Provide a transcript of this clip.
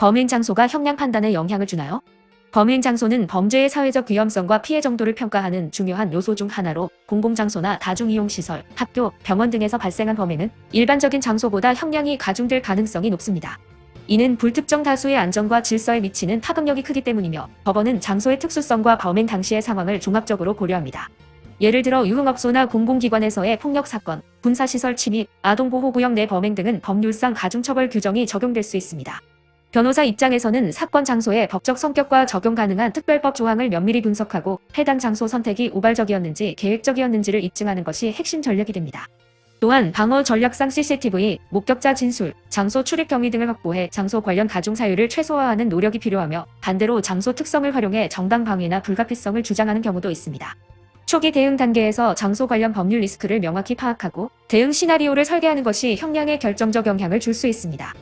범행 장소가 형량 판단에 영향을 주나요? 범행 장소는 범죄의 사회적 위험성과 피해 정도를 평가하는 중요한 요소 중 하나로 공공장소나 다중이용시설, 학교, 병원 등에서 발생한 범행은 일반적인 장소보다 형량이 가중될 가능성이 높습니다. 이는 불특정 다수의 안전과 질서에 미치는 파급력이 크기 때문이며 법원은 장소의 특수성과 범행 당시의 상황을 종합적으로 고려합니다. 예를 들어 유흥업소나 공공기관에서의 폭력 사건, 군사시설 침입, 아동보호구역 내 범행 등은 법률상 가중처벌 규정이 적용될 수 있습니다. 변호사 입장에서는 사건 장소의 법적 성격과 적용 가능한 특별법 조항을 면밀히 분석하고 해당 장소 선택이 우발적이었는지 계획적이었는지를 입증하는 것이 핵심 전략이 됩니다. 또한 방어 전략상 CCTV, 목격자 진술, 장소 출입 경위 등을 확보해 장소 관련 가중 사유를 최소화하는 노력이 필요하며 반대로 장소 특성을 활용해 정당 방위나 불가피성을 주장하는 경우도 있습니다. 초기 대응 단계에서 장소 관련 법률 리스크를 명확히 파악하고 대응 시나리오를 설계하는 것이 형량에 결정적 영향을 줄 수 있습니다.